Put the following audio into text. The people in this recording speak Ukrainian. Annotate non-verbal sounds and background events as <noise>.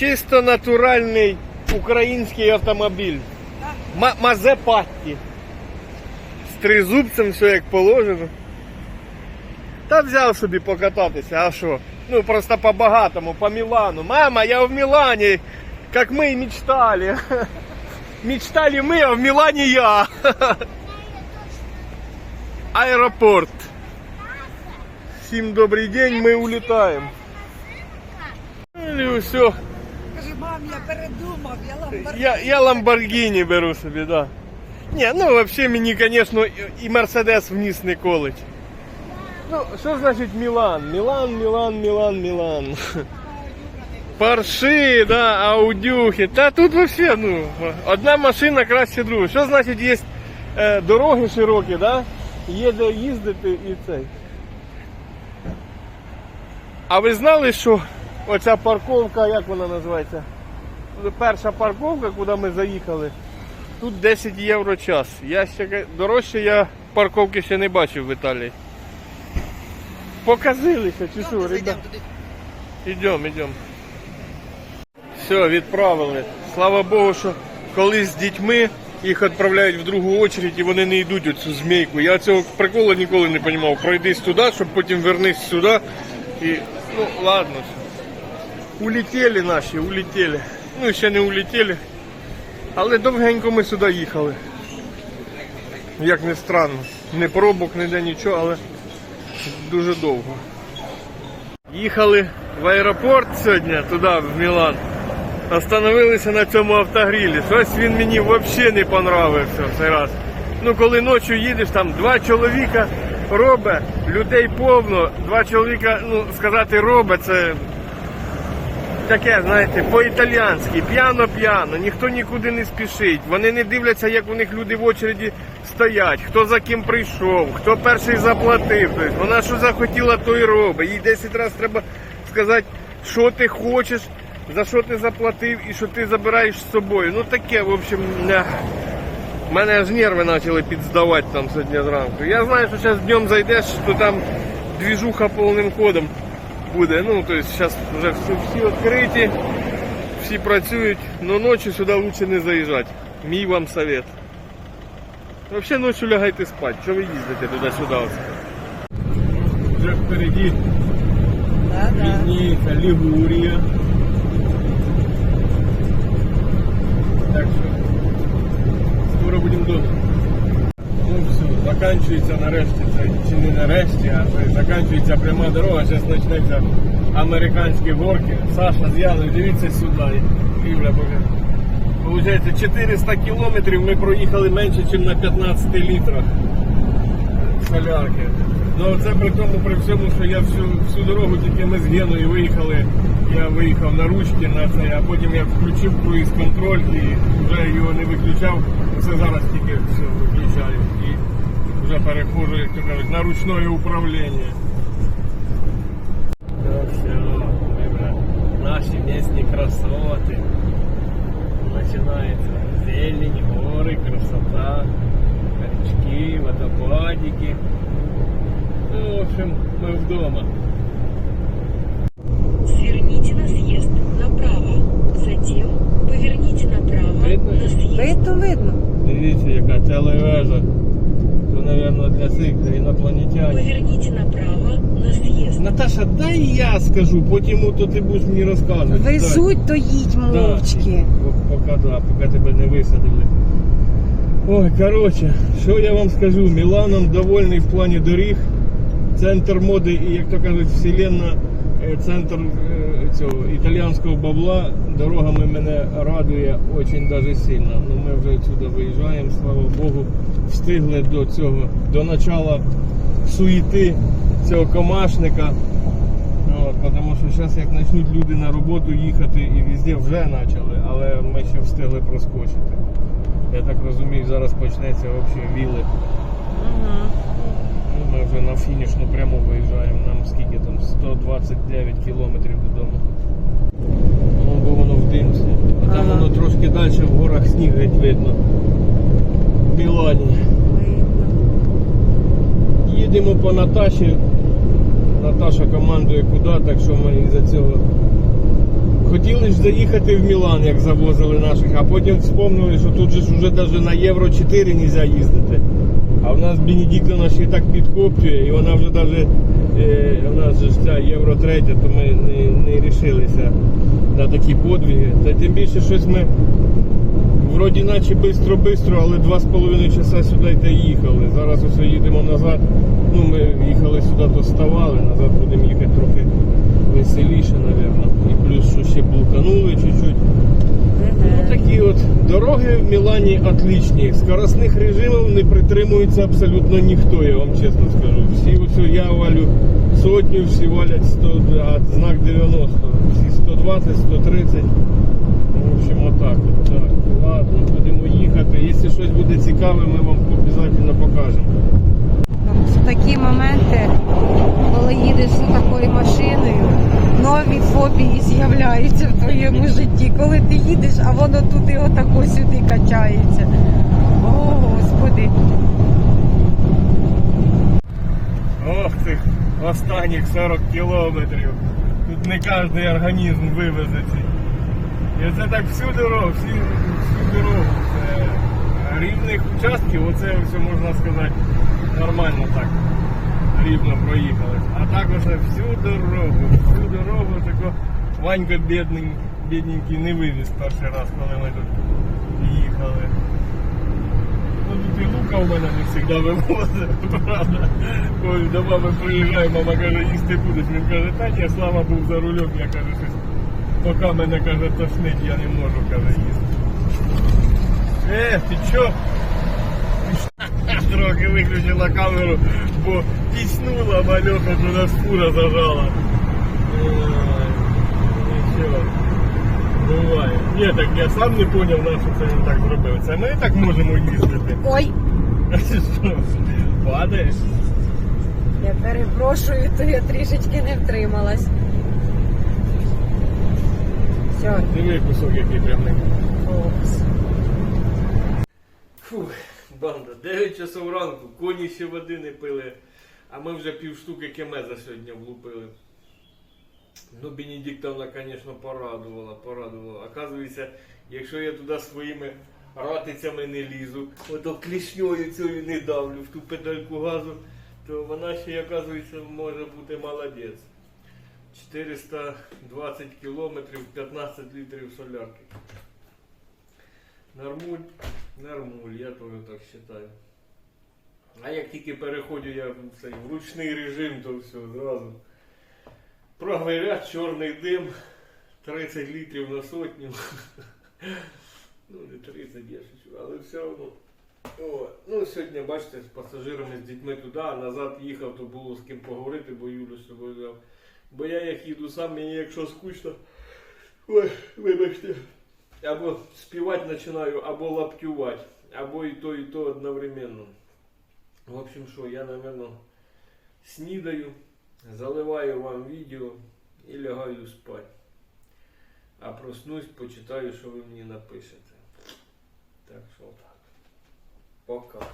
Чисто натуральний український автомобіль. Ма- Мазепатті. З тризубцем все як положено. Та взяв собі покататися, а що? Ну просто по-багатому, по Мілану. Мама, я в Мілані, як ми і мечтали. <laughs> Мечтали ми, а в Мілані я. <laughs> Аеропорт. Всім добрий день, ми улітаємо. Ну і все. Каже, мам, я передумав, я ламборджині. Я, я Ламборгіні беру собі, да. Ні, ну взагалі мені, звісно, і Мерседес вниз не колить. Ну, що значить Мілан? Мілан, Мілан, Мілан, Мілан. Парши, да, аудюхи. Та тут вообще, ну, одна машина краще другої. Що значить є е, дороги широкі, да? Є де їздити і цей. А ви знали, що оця парковка, як вона називається? Перша парковка, куди ми заїхали, тут 10 євро час. Я ще дорожче я парковки ще не бачив в Італії. Показилися, чи що, ребят? Ідемо, йдемо. Все, відправили. Слава Богу, що колись з дітьми їх відправляють в другу очередь і вони не йдуть у цю змійку. Я цього приколу ніколи не розумів. Пройдись туди, щоб потім вернись сюди. І, ну, ладно. Улетіли наші, улетіли. Ну, ще не улетіли. Але довгенько ми сюди їхали. Як не странно. Не пробок, ніде нічого, але дуже довго. Їхали в аеропорт сьогодні, туди, в Мілан. Остановилися на цьому автогрілі. Щось він мені взагалі не понравився цей раз. Ну, коли ночі їдеш, там два чоловіка робить, людей повно, два чоловіка, ну, сказати робить, це таке, знаєте, по-італіянськи, п'яно-п'яно, ніхто нікуди не спішить. Вони не дивляться, як у них люди в очереді стоять, хто за ким прийшов, хто перший заплатив. Тобто вона що захотіла, то і робить. Їй 10 разів треба сказати, що ти хочеш, за що ти заплатив і що ти забираєш з собою. Ну таке, в общем, не. Мене аж нерви почали підздавати там сьогодні зранку. Я знаю, що зараз днем зайдеш, то там двіжуха повним ходом буде. Ну, тобто зараз вже всі, відкриті, всі працюють, але ночі сюди краще не заїжджати. Мій вам совет. Взагалі ночі лягайте спати. Що ви їздите туди-сюди? Вже впереді Да-да. Лігурія. Так що скоро будемо вдома. Ну все, закінчується нарешті це, чи не нарешті, а це закінчується пряма дорога, зараз почнеться американські горки. Саша з Яною, дивіться сюди. Юля, покажи. Получається 400 кілометрів ми проїхали менше, ніж на 15 літрах солярки. Ну це при тому, при всьому, що я всю, всю дорогу тільки ми з Геною виїхали. Я виїхав на ручки на це, а потім я включив круїз контроль і вже його не виключав. Це зараз тільки все виключаю і вже переходжу, як то кажуть, на ручне управління. Ну все, ми, бля, наші місні красоти. Починається зелень, гори, красота, річки, водопадики. Ну, в общем, ми вдома. Сверните на съезд направо. Затем поверните направо Видно? на съезд. Видно, видно. Дивіться, яка телевежа. Мабуть, для цих для інопланетян. Поверните направо на съезд. Наташа, дай я скажу, потім ото ти будеш мені розказувати. Везуть, то їдь мовчки. Да, Поки, да, поки тебе не висадили. Ой, коротше, що я вам скажу, Міланом довольний в плані доріг. Центр моди і, як то кажуть, вселенна, е, центр е, цього італіянського бабла дорогами мене радує дуже даже сильно. Ну, ми вже сюди виїжджаємо, слава Богу, встигли до цього, до начала суєти цього комашника. От, тому що зараз як почнуть люди на роботу їхати і везде вже почали, але ми ще встигли проскочити. Я так розумію, зараз почнеться взагалі віли. Ну, ми вже на фінішну прямо виїжджаємо. Нам скільки там 129 кілометрів додому. Ну, бо воно в димці. А там Ага. воно трошки далі в горах сніг геть видно. В Мілані. Їдемо по Наташі. Наташа командує куди, так що ми із-за цього Хотіли ж заїхати в Мілан, як завозили наших, а потім вспомнили, що тут же ж уже навіть на Євро 4 не можна їздити. А в нас Бенедиктовна ще так підкоптює, і вона вже навіть, е, у нас же ця Євро 3, то ми не, не рішилися на такі подвиги. Та тим більше щось ми вроді наче бистро-бистро, але два з половиною часа сюди та їхали. Зараз ось їдемо назад. Ну, ми їхали сюди, то ставали, назад будемо їхати трохи веселіше, мабуть. І плюс, що ще блуканули чуть-чуть. Ну, такі от дороги в Мілані отличні. Скоростних режимів не притримується абсолютно ніхто, я вам чесно скажу. Всі ось я валю сотню, всі валять 100, а знак 90. Всі 120, 130. Ну, в общем, отак. От, так. Ладно, будемо їхати. Якщо щось буде цікаве, ми вам обов'язково покажемо. Такі моменти, коли їдеш з такою машиною, нові фобії з'являються в твоєму житті. Коли ти їдеш, а воно туди отако сюди качається. О, Господи. Ох ти, останніх 40 кілометрів. Тут не кожен організм вивезе ці. І це так всю дорогу, всі, всю дорогу. Це рівних участків, оце все можна сказати нормально так. Рівно проїхали. А так оце всю дорогу, всю дорогу тако Ванька бідний, бідненький не вивіз перший раз, коли ми тут їхали. Ну тут і лука в мене не завжди вивозить, <laughs> правда. До мами приїжджає, мама каже, їсти будеш. Він каже, та ні, слава був за рулем, я каже, щось. Поки мене каже, тошнить, я не можу, каже, їсти. Е, ти чо? Трохи виключила камеру, бо тіснула мальоха, що нас фура зажала. Ой, Нічого. Буває. Ні, так я сам не зрозумів, на що це він так зробив. Це ми так можемо їздити. Ой, А ти що? Падаєш? я перепрошую, то я трішечки не втрималась. Все, Диви кусок, який прямий. фокус. Банда, 9 часов ранку, коні ще води не пили, а ми вже пів штуки кемеза сьогодні влупили. Ну, Бенедиктовна, звісно, порадувала, порадувала. Оказується, якщо я туди своїми ратицями не лізу, ото клішньою цією не давлю в ту педальку газу, то вона ще, оказується, може бути молодець. 420 кілометрів, 15 літрів солярки. Нормуль, нормуль, я теж так вважаю. А як тільки переходжу я в цей ручний режим, то все, зразу. Ряд, чорний дим, 30 літрів на сотню. <laughs> Ну, не 30, я шучу, але все одно. О, ну, сьогодні, бачите, з пасажирами, з дітьми туди, а назад їхав, то було з ким поговорити, бо Юлю з собою взяв. Бо я як їду сам, мені якщо скучно, ой, вибачте, або співати починаю, або лаптювати, або і то, і то одновременно. В общем, що, я, напевно, снідаю, заливаю вам відео і лягаю спати. А проснусь, почитаю, що ви мені напишете. Так що так. Пока.